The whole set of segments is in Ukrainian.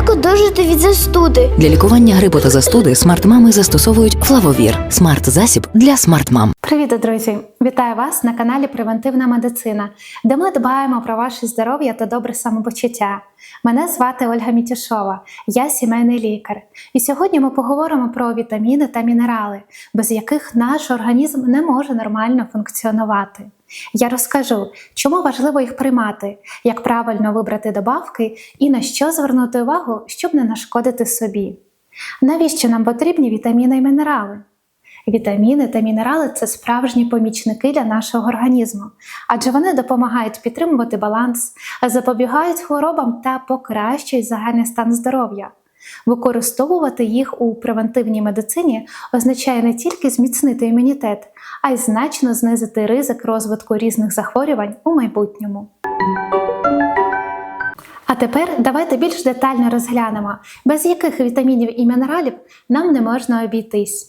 Як одужати від застуди? Для лікування грипу та застуди смарт-мами застосовують флавовір смарт-засіб для смарт-мам. Привіт, друзі! Вітаю вас на каналі Превентивна медицина, де ми дбаємо про ваше здоров'я та добре самопочуття. Мене звати Ольга Мітюшова, я сімейний лікар. І сьогодні ми поговоримо про вітаміни та мінерали, без яких наш організм не може нормально функціонувати. Я розкажу, чому важливо їх приймати, як правильно вибрати добавки і на що звернути увагу, щоб не нашкодити собі. Навіщо нам потрібні вітаміни і мінерали? Вітаміни та мінерали це справжні помічники для нашого організму, адже вони допомагають підтримувати баланс, запобігають хворобам та покращують загальний стан здоров'я. Використовувати їх у превентивній медицині означає не тільки зміцнити імунітет, а й значно знизити ризик розвитку різних захворювань у майбутньому. А тепер давайте більш детально розглянемо, без яких вітамінів і мінералів нам не можна обійтись.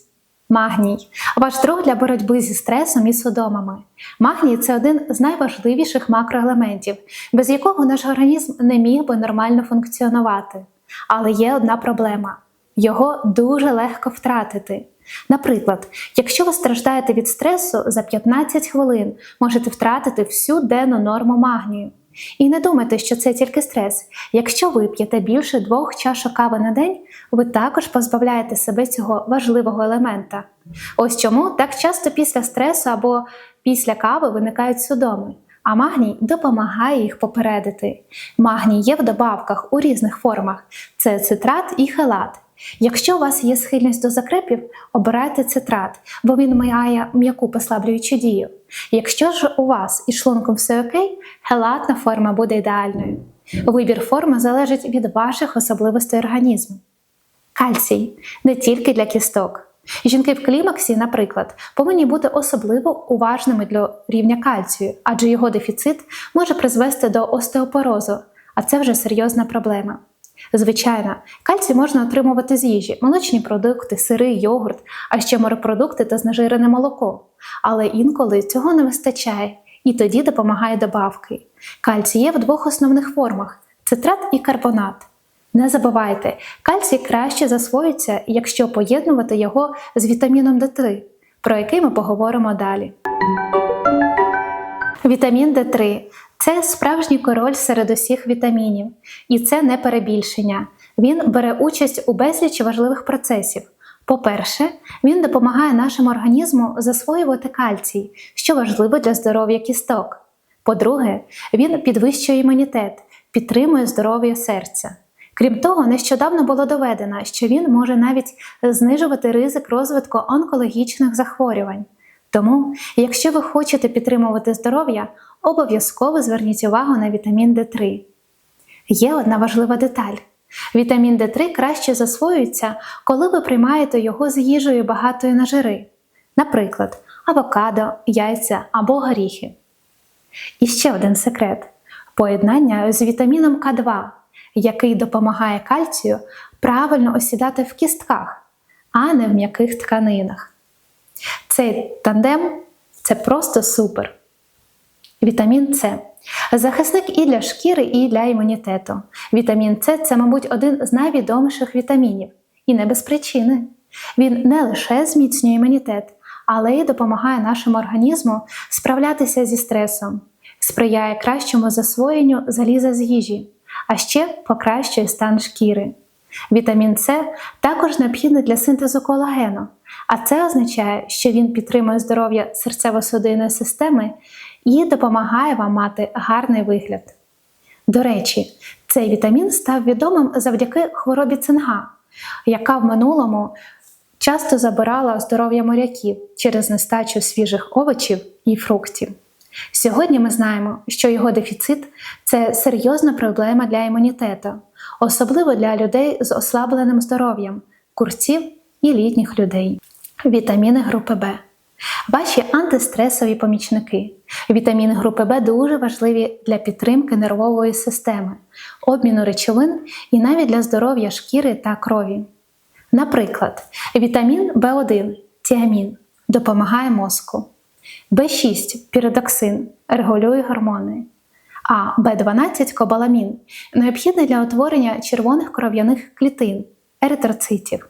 Магній ваш друг для боротьби зі стресом і судомами. Магній це один з найважливіших макроелементів, без якого наш організм не міг би нормально функціонувати. Але є одна проблема: його дуже легко втратити. Наприклад, якщо ви страждаєте від стресу, за 15 хвилин можете втратити всю денну норму магнію. І не думайте, що це тільки стрес. Якщо ви п'єте більше двох чашок кави на день, ви також позбавляєте себе цього важливого елемента. Ось чому так часто після стресу або після кави виникають судоми. А магній допомагає їх попередити. Магній є в добавках у різних формах: це цитрат і хелат. Якщо у вас є схильність до закрепів, обирайте цитрат, бо він має м'яку послаблюючу дію. Якщо ж у вас із шлунком все окей, хелатна форма буде ідеальною. Вибір форми залежить від ваших особливостей організму. Кальцій не тільки для кісток. Жінки в клімаксі, наприклад, повинні бути особливо уважними для рівня кальцію, адже його дефіцит може призвести до остеопорозу, а це вже серйозна проблема. Звичайно, кальцій можна отримувати з їжі, молочні продукти, сири, йогурт, а ще морепродукти та знежирене молоко. Але інколи цього не вистачає, і тоді допомагає добавки. Кальцій є в двох основних формах цитрат і карбонат. Не забувайте, кальцій краще засвоюється, якщо поєднувати його з вітаміном D3, про який ми поговоримо далі. Вітамін D3 це справжній король серед усіх вітамінів, і це не перебільшення. Він бере участь у безлічі важливих процесів. По-перше, він допомагає нашому організму засвоювати кальцій, що важливо для здоров'я кісток. По-друге, він підвищує імунітет, підтримує здоров'я серця. Крім того, нещодавно було доведено, що він може навіть знижувати ризик розвитку онкологічних захворювань. Тому, якщо ви хочете підтримувати здоров'я, обов'язково зверніть увагу на вітамін D3. Є одна важлива деталь: вітамін D3 краще засвоюється, коли ви приймаєте його з їжею багатою на жири, наприклад, авокадо, яйця або горіхи. І ще один секрет: поєднання з вітаміном К2, який допомагає кальцію правильно осідати в кістках, а не в м'яких тканинах. Цей тандем це просто супер. Вітамін С. Захисник і для шкіри, і для імунітету. Вітамін С це, мабуть, один з найвідоміших вітамінів, і не без причини. Він не лише зміцнює імунітет, але й допомагає нашому організму справлятися зі стресом, сприяє кращому засвоєнню заліза з їжі, а ще покращує стан шкіри. Вітамін С також необхідний для синтезу колагену, а це означає, що він підтримує здоров'я серцево-судинної системи і допомагає вам мати гарний вигляд. До речі, цей вітамін став відомим завдяки хворобі цинга, яка в минулому часто забирала здоров'я моряків через нестачу свіжих овочів і фруктів. Сьогодні ми знаємо, що його дефіцит це серйозна проблема для імунітету, особливо для людей з ослабленим здоров'ям, курців і літніх людей. Вітаміни групи Б. Ваші антистресові помічники. Вітаміни групи Б дуже важливі для підтримки нервової системи, обміну речовин і навіть для здоров'я шкіри та крові. Наприклад, вітамін В1 тіамін допомагає мозку. В6 піридоксин регулює гормони. а Б12 кобаламін, необхідний для утворення червоних кров'яних клітин еритроцитів.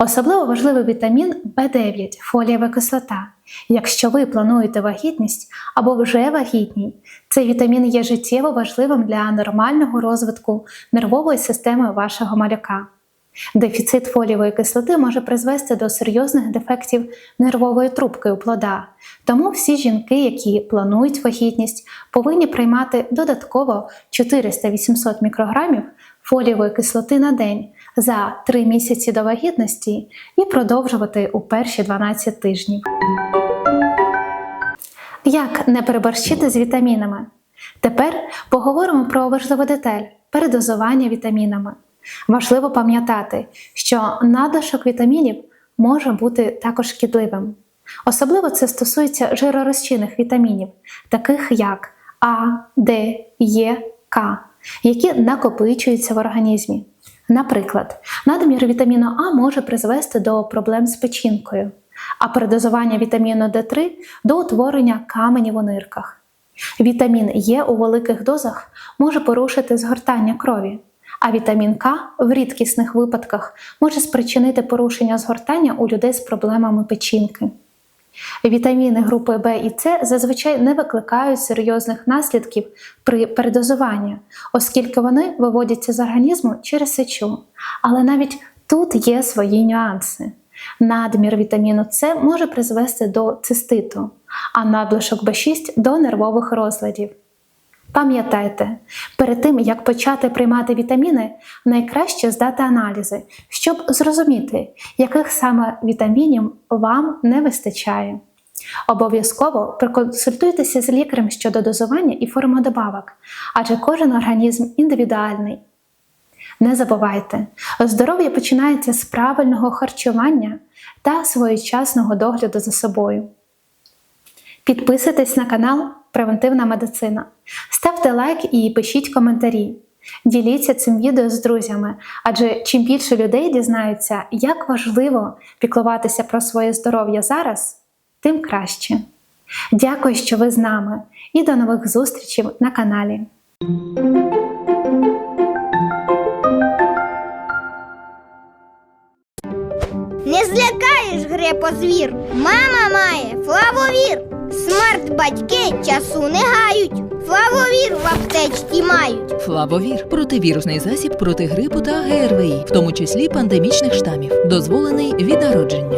Особливо важливий вітамін В9 фолієва кислота. Якщо ви плануєте вагітність або вже вагітні, цей вітамін є життєво важливим для нормального розвитку нервової системи вашого малюка. Дефіцит фолієвої кислоти може призвести до серйозних дефектів нервової трубки у плода. Тому всі жінки, які планують вагітність, повинні приймати додатково 400-800 мікрограмів фолієвої кислоти на день за 3 місяці до вагітності і продовжувати у перші 12 тижнів. Як не переборщити з вітамінами? Тепер поговоримо про важливу деталь передозування вітамінами. Важливо пам'ятати, що надлишок вітамінів може бути також шкідливим. Особливо це стосується жиророзчинних вітамінів, таких як А, Д, Е, К, які накопичуються в організмі. Наприклад, надмір вітаміну А може призвести до проблем з печінкою, а передозування вітаміну Д3 до утворення каменів у нирках. Вітамін Е у великих дозах може порушити згортання крові, а вітамін К в рідкісних випадках може спричинити порушення згортання у людей з проблемами печінки. Вітаміни групи В і С зазвичай не викликають серйозних наслідків при передозуванні, оскільки вони виводяться з організму через сечу. Але навіть тут є свої нюанси. Надмір вітаміну С може призвести до циститу, а надлишок В6 до нервових розладів. Пам'ятайте, перед тим як почати приймати вітаміни, найкраще здати аналізи, щоб зрозуміти, яких саме вітамінів вам не вистачає. Обов'язково проконсультуйтеся з лікарем щодо дозування і форми добавок, адже кожен організм індивідуальний. Не забувайте, здоров'я починається з правильного харчування та своєчасного догляду за собою. Підписуйтесь на канал Превентивна медицина, ставте лайк і пишіть коментарі. Діліться цим відео з друзями, адже чим більше людей дізнаються, як важливо піклуватися про своє здоров'я зараз, тим краще. Дякую, що ви з нами, і до нових зустрічей на каналі. Не злякаєш грепозвір. Мама має флавовір. Смарт батьки часу не гають. Флавовір в аптечці мають. Флавовір противірусний засіб проти грипу та ГРВІ, в тому числі пандемічних штамів, дозволений від народження.